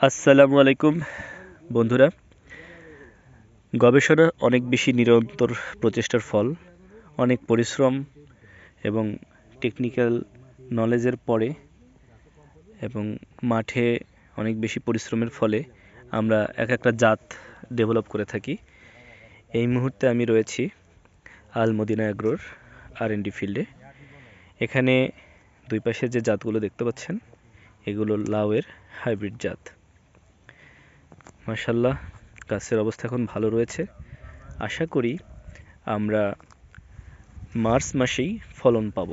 আসসালামু আলাইকুম, বন্ধুরা। গবেষণা অনেক বেশি নিরন্তর প্রচেষ্টার ফল। অনেক পরিশ্রম এবং টেকনিক্যাল নলেজের পরে এবং মাঠে অনেক বেশি পরিশ্রমের ফলে আমরা এক একটা জাত ডেভেলপ করে থাকি। এই মুহূর্তে আমি রয়েছি আল মদিনা অ্যাগ্রোর আর এন ডি ফিল্ডে এখানে দুই পাশে যে জাতগুলো দেখতে পাচ্ছেন এগুলো লাউয়ের হাইব্রিড জাত। মাশাল্লাহ গাছের অবস্থা এখন ভালো রয়েছে। আশা করি আমরা মার্চ মাসেই ফলন পাব।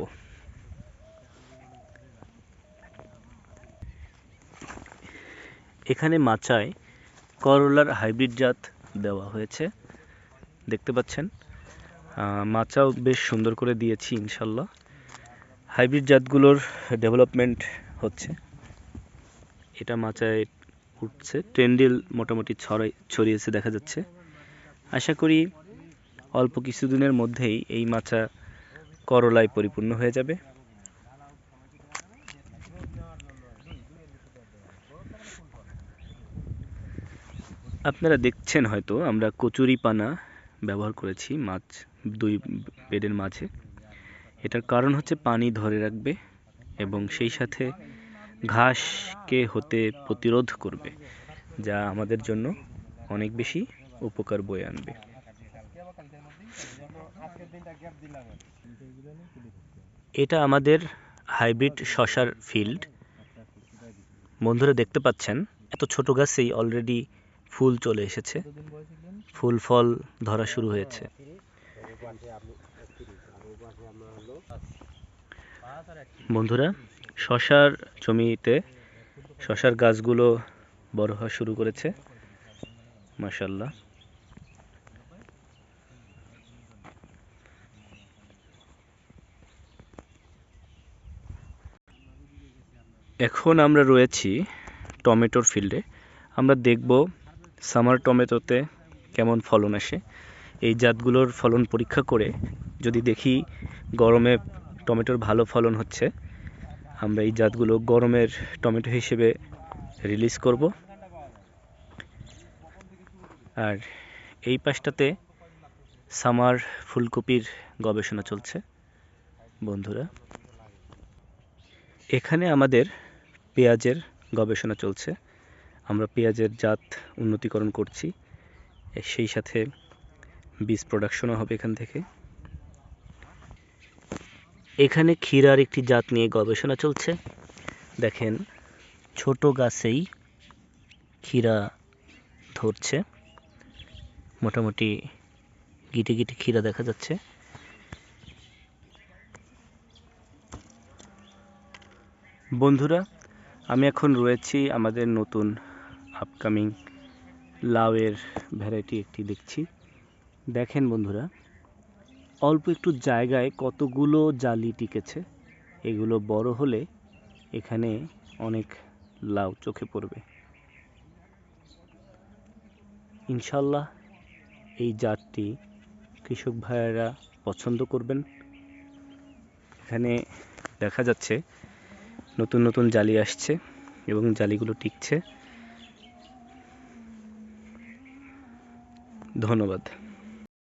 এখানে মাচায় করলার হাইব্রিড জাত দেওয়া হয়েছে। দেখতে পাচ্ছেন মাচাও বেশ সুন্দর করে দিয়েছি ইনশাল্লাহ হাইব্রিড জাতগুলোর ডেভেলপমেন্ট হচ্ছে। এটা মাচায় উঠছে। ট্রেন্ডিল মোটামুটি ছড়াই, ছড়িয়েছে, দেখা যাচ্ছে। আশা করি অল্প কিছুদিনের মধ্যেই এই মাচা করলায় পরিপূর্ণ হয়ে যাবে। আপনারা দেখছেন হয়তো, আমরা কচুরি পানা ব্যবহার করেছি মাছ, দুই বেডের মাঝে। এটার কারণ হচ্ছে পানি ধরে রাখবে এবং সেই সাথে ঘাসকে হতে প্রতিরোধ করবে, যা আমাদের জন্য অনেক বেশি উপকার বয়ে আনবে। এটা আমাদের হাইব্রিড শশার ফিল্ড। বন্ধুরা দেখতে পাচ্ছেন, এত ছোট গাছেই অলরেডি ফুল চলে এসেছে। ফুল, ফল ধরা শুরু হয়েছে। বন্ধুরা শশার জমিতে শশার গাছগুলো বড় হওয়া শুরু করেছে। মাশাল্লাহ এখন আমরা রয়েছি টমেটোর ফিল্ডে। আমরা দেখব সামার টমেটোতে কেমন ফলন আসে। এই জাতগুলোর ফলন পরীক্ষা করে যদি দেখি গরমে টমেটোর ভালো ফলন হচ্ছে আমরা এই জাতগুলো গরমের টমেটো হিসেবে রিলিজ করব। আর এই পাশটাতে সামার ফুলকপির গবেষণা চলছে, বন্ধুরা। এখানে আমাদের পেঁয়াজের গবেষণা চলছে। আমরা পেঁয়াজের জাত উন্নতিকরণ করছি। সেই সাথে বীজ প্রোডাকশনও হবে এখান থেকে। এখানে ক্ষীরার একটি জাত নিয়ে গবেষণা চলছে। দেখেন, ছোট গাছেই ক্ষীরা ধরছে। মোটামুটি গিটে গিটে ক্ষীরা দেখা যাচ্ছে। বন্ধুরা, আমি এখন রয়েছি আমাদের নতুন আপকামিং লাউয়ের ভ্যারাইটি একটি দেখছি। দেখেন বন্ধুরা অল্প একটু জায়গায় কতগুলো জালি টিকেছে, এগুলো বড় হলে এখানে অনেক লাউ চোখে পড়বে। ইনশাল্লাহ এই জাতটি কৃষক ভাইয়েরা পছন্দ করবেন। এখানে দেখা যাচ্ছে নতুন নতুন জালি আসছে এবং জালিগুলো টিকছে। ধন্যবাদ।